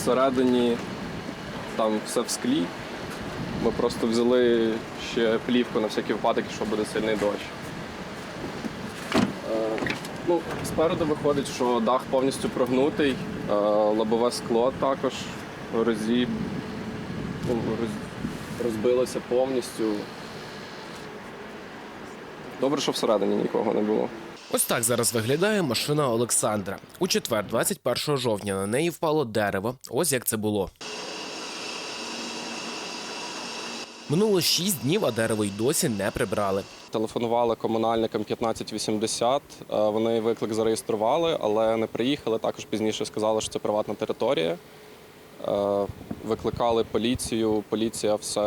всередині там все в склі. Ми просто взяли ще плівку на всякий випадок, якщо буде сильний дощ. Е, Ну, спереду виходить, що дах повністю прогнутий, е, лобове скло також розіб... ну, роз- розбилося повністю. Добре, що всередині нікого не було. Ось так зараз виглядає машина Олександра. У четвер, 21 жовтня, на неї впало дерево. Ось як це було. Минуло 6 днів, а дерево й досі не прибрали. Телефонували комунальникам 1580. е, Вони виклик зареєстрували, але не приїхали. Також пізніше сказали, що це приватна територія. Е, Викликали поліцію. Поліція все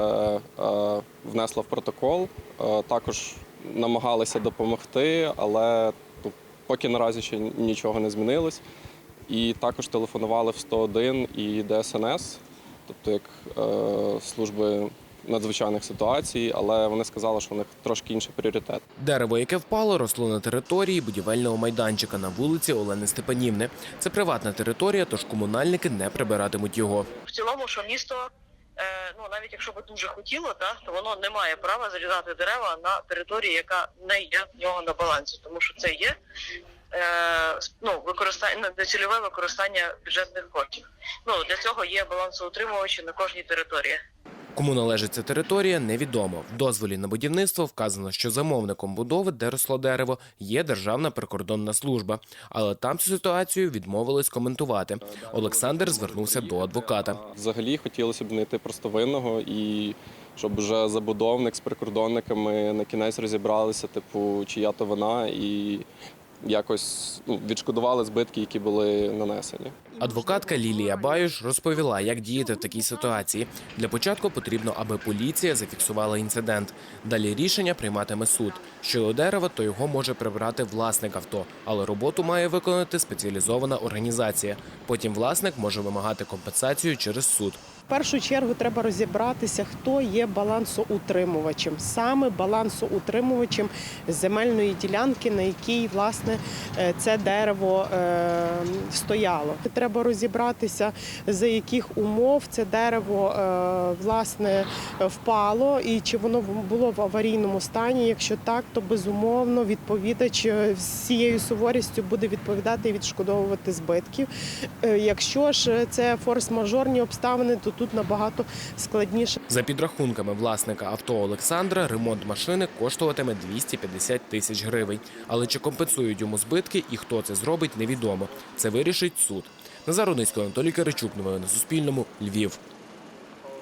е, внесла в протокол. Також намагалися допомогти, але поки наразі ще нічого не змінилось. І також телефонували в 101 і ДСНС, тобто як е, служби надзвичайних ситуацій, але вони сказали, що у них трошки інший пріоритет. Дерево, яке впало, росло на території будівельного майданчика на вулиці Олени Степанівни. Це приватна територія, тож комунальники не прибиратимуть його. в цілому, що місто, ну навіть якщо би дуже хотіло, та то воно не має права зрізати дерева на території, яка не є в нього на балансі, тому що це є е, ну, використання доцільове використання бюджетних коштів. Ну для цього є балансоутримувачі на кожній території. Кому належить ця територія, невідомо. В дозволі на будівництво вказано, що замовником будови, де росло дерево, є Державна прикордонна служба. Але там цю ситуацію відмовились коментувати. Олександр звернувся до адвоката. Взагалі хотілося б знайти просто винного і щоб вже забудовник з прикордонниками на кінець розібралися, типу, чия то вина, і якось ну, відшкодували збитки, які були нанесені. Адвокатка Лілія Баюш розповіла, як діяти в такій ситуації. Для початку потрібно, аби поліція зафіксувала інцидент. Далі рішення прийматиме суд. Щодо дерева, то його може прибрати власник авто, але роботу має виконати спеціалізована організація. Потім власник може вимагати компенсацію через суд. В першу чергу треба розібратися, хто є балансоутримувачем, саме балансоутримувачем земельної ділянки, на якій власне е, це дерево е, стояло. Треба розібратися, за яких умов це дерево е, власне впало, і чи воно було в аварійному стані. Якщо так, то безумовно відповідач з цією суворістю буде відповідати і відшкодовувати збитків. Якщо ж це форс-мажорні обставини, то тут набагато складніше. За підрахунками власника авто Олександра, ремонт машини коштуватиме 250 тисяч гривень. Але чи компенсують йому збитки і хто це зробить, невідомо. Це вирішить суд. Назар Рудницький, Анатолій Киричук. Новини на Суспільному. Львів.